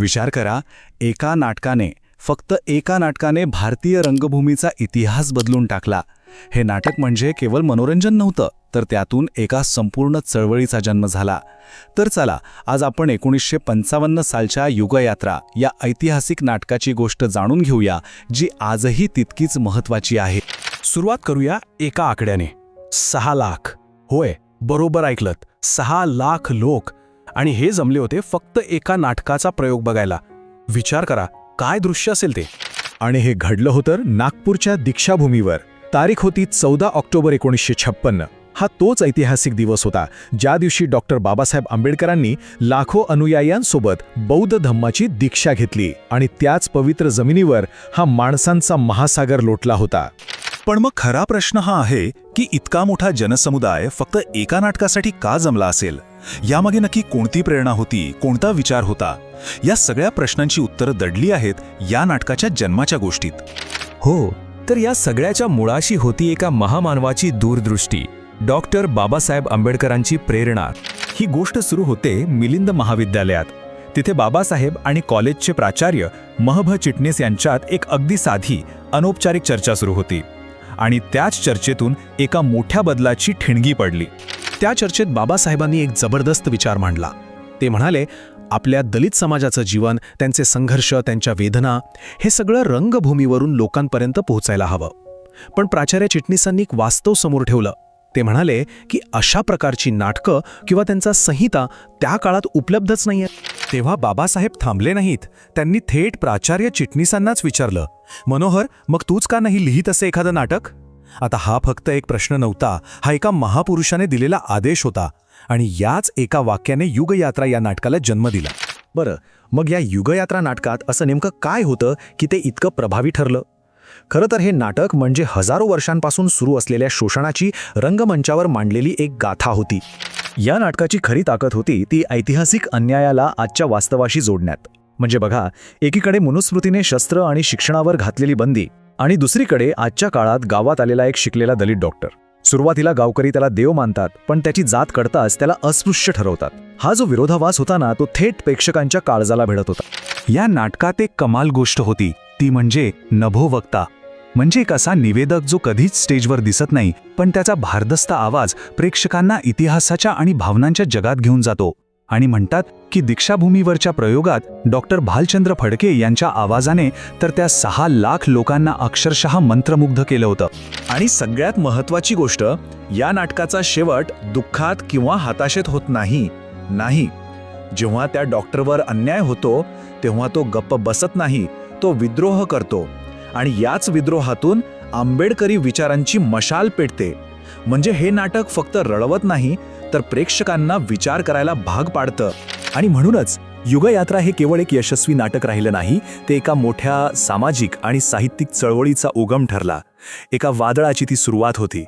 विचार करा एका नाटकाने फक्त एका नाटकाने भारतीय रंगभूमीचा इतिहास बदलून टाकला. हे नाटक म्हणजे केवळ मनोरंजन नव्हतं तर त्यातून एका संपूर्ण चळवळीचा जन्म झाला. तर चला आज आपण एकोणीसशे पंचावन्न सालच्या युगयात्रा या ऐतिहासिक नाटकाची गोष्ट जाणून घेऊया जी आजही तितकीच महत्त्वाची आहे. सुरुवात करूया एका आकड्याने. सहा लाख. होय बरोबर ऐकलत. सहा लाख लोक आणि हे जमले होते फक्त एका नाटकाचा प्रयोग बघायला. विचार करा काय दृश्य असेल ते? आणि हे घडलं होतं नागपूरच्या दीक्षाभूमीवर. तारीख होती चौदा ऑक्टोबर एकोणीसशे छप्पन्न. हा तोच ऐतिहासिक दिवस होता ज्या दिवशी डॉक्टर बाबासाहेब आंबेडकरांनी लाखो अनुयायांसोबत बौद्ध धम्माची दीक्षा घेतली आणि त्याच पवित्र जमिनीवर हा माणसांचा महासागर लोटला होता. पण मग खरा प्रश्न हा आहे की इतका मोठा जनसमुदाय फक्त एका नाटकासाठी का जमला असेल? यामागे नक्की कोणती प्रेरणा होती कोणता विचार होता? या सगळ्या प्रश्नांची उत्तरं दडली आहेत या नाटकाच्या जन्माच्या गोष्टीत. हो तर या सगळ्याच्या मुळाशी होती एका महामानवाची दूरदृष्टी. डॉक्टर बाबासाहेब आंबेडकरांची प्रेरणा. ही गोष्ट सुरू होते मिलिंद महाविद्यालयात. तिथे बाबासाहेब आणि कॉलेजचे प्राचार्य महभ चिटणीस यांच्यात एक अगदी साधी अनौपचारिक चर्चा सुरू होती. आणि त्याच चर्चेतून एका मोठ्या बदलाची ठिणगी पडली. त्या चर्चेत बाबासाहेबांनी एक जबरदस्त विचार मांडला. ते म्हणाले आपल्या दलित समाजाचं जीवन त्यांचे संघर्ष त्यांच्या वेदना हे सगळं रंगभूमीवरून लोकांपर्यंत पोहोचायला हवं. पण प्राचार्य चिटणीसांनी एक वास्तव समोर ठेवलं. ते म्हणाले की अशा प्रकारची नाटकं किंवा त्यांचा संहिता त्या काळात उपलब्धच नाहीये. तेव्हा बाबासाहेब थांबले नाहीत. त्यांनी थेट प्राचार्य चिटणीसांनाच विचारलं मनोहर मग तूच का नाही लिहित असे एखादं नाटक? आता हा फक्त एक प्रश्न नव्हता. हा एका महापुरुषाने दिलेला आदेश होता आणि याच एका वाक्याने युगयात्रा या नाटकाला जन्म दिला. बरं मग या युगयात्रा नाटकात असं नेमकं काय होतं की ते इतकं प्रभावी ठरलं? खरं तर हे नाटक म्हणजे हजारो वर्षांपासून सुरू असलेल्या शोषणाची रंगमंचावर मांडलेली एक गाथा होती. या नाटकाची खरी ताकद होती ती ऐतिहासिक अन्यायाला आजच्या वास्तवाशी जोडण्यात. म्हणजे बघा एकीकडे मनुस्मृतीने शस्त्र आणि शिक्षणावर घातलेली बंदी आणि दुसरीकडे आजच्या काळात गावात आलेला एक शिकलेला दलित डॉक्टर. सुरुवातीला गावकरी त्याला देव मानतात पण त्याची जात कळताच त्याला अस्पृश्य ठरवतात. हा जो विरोधावास होता ना तो थेट प्रेक्षकांच्या काळजाला भिडत होता. या नाटकात एक कमाल गोष्ट होती. ती म्हणजे नभोवक्ता. म्हणजे एक असा निवेदक जो कधीच स्टेजवर दिसत नाही पण त्याचा भारदस्त आवाज प्रेक्षकांना इतिहासाच्या आणि भावनांच्या जगात घेऊन जातो. आणि म्हणतात की दीक्षाभूमीवरच्या प्रयोगात डॉक्टर भालचंद्र फडके यांच्या आवाजाने तर त्या सहा लाख लोकांना अक्षरशः मंत्रमुग्ध केलं होतं. आणि सगळ्यात महत्वाची गोष्ट या नाटकाचा शेवट दुःखात किंवा हताशेत होत नाही नाही. जेव्हा त्या डॉक्टरवर अन्याय होतो तेव्हा तो गप्प बसत नाही तो विद्रोह करतो आणि याच विद्रोहातून आंबेडकरी विचारांची मशाल पेटते. म्हणजे हे नाटक फक्त रडवत नाही तर प्रेक्षकांना विचार करायला भाग पाडतं. आणि म्हणूनच युगयात्रा हे केवळ एक यशस्वी नाटक राहिलं नाही ते एका मोठ्या सामाजिक आणि साहित्यिक चळवळीचा उगम ठरला. एका वादळाची ती सुरुवात होती.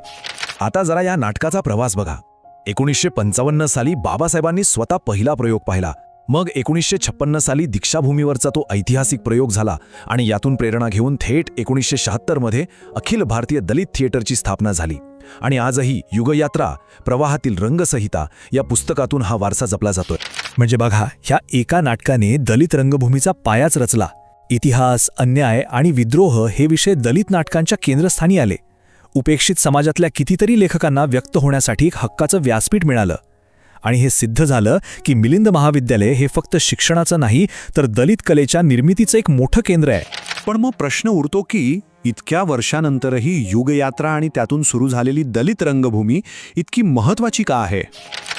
आता जरा या नाटकाचा प्रवास बघा. एकोणीसशे पंचावन्न साली बाबासाहेबांनी स्वतः पहिला प्रयोग पाहिला. मग एकोणीसशे छप्पन्न साली दीक्षाभूमीवरचा तो ऐतिहासिक प्रयोग झाला आणि यातून प्रेरणा घेऊन थेट एकोणीसशे शहात्तरमध्ये अखिल भारतीय दलित थिएटरची स्थापना झाली. आणि आजही युगयात्रा प्रवाहातील रंगसंहिता या पुस्तकातून हा वारसा जपला जातोय. म्हणजे बघा ह्या एका नाटकाने दलित रंगभूमीचा पायाच रचला. इतिहास अन्याय आणि विद्रोह हे विषय दलित नाटकांच्या केंद्रस्थानी आले. उपेक्षित समाजातल्या कितीतरी लेखकांना व्यक्त होण्यासाठी हक्काचं व्यासपीठ मिळालं. आणि हे सिद्ध झालं की मिलिंद महाविद्यालय हे फक्त शिक्षणाचं नाही तर दलित कलेच्या निर्मितीचं एक मोठं केंद्र आहे. पण मग प्रश्न उरतो की इतक्या वर्षानंतरही युगयात्रा आणि त्यातून सुरू झालेली दलित रंगभूमी इतकी महत्वाची का आहे?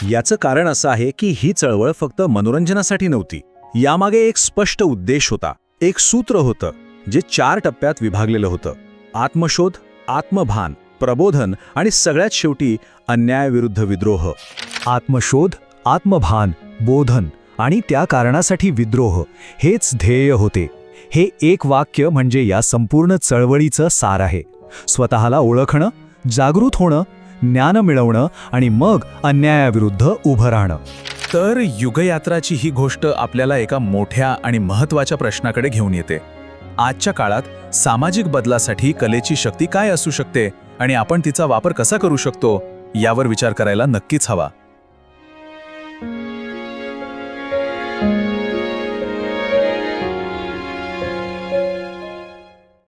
याचं कारण असं आहे की ही चळवळ फक्त मनोरंजनासाठी नव्हती. यामागे एक स्पष्ट उद्देश होता. एक सूत्र होतं जे चार टप्प्यात विभागलेलं होतं. आत्मशोध आत्मभान. प्रबोधन आणि सगळ्यात शेवटी अन्यायाविरुद्ध विद्रोह. आत्मशोध आत्मभान बोधन आणि त्या कारणासाठी विद्रोह हेच ध्येय होते. हे एक वाक्य म्हणजे या संपूर्ण चळवळीचं सार आहे. स्वतःला ओळखणं जागृत होणं ज्ञान मिळवणं आणि मग अन्यायाविरुद्ध उभं राहणं. तर युगयात्राची ही गोष्ट आपल्याला एका मोठ्या आणि महत्त्वाच्या प्रश्नाकडे घेऊन येते. आजच्या काळात सामाजिक बदलासाठी कलेची शक्ती काय असू शकते? आणि आपण तिचा वापर कसा करू शकतो यावर विचार करायला नक्कीच हवा.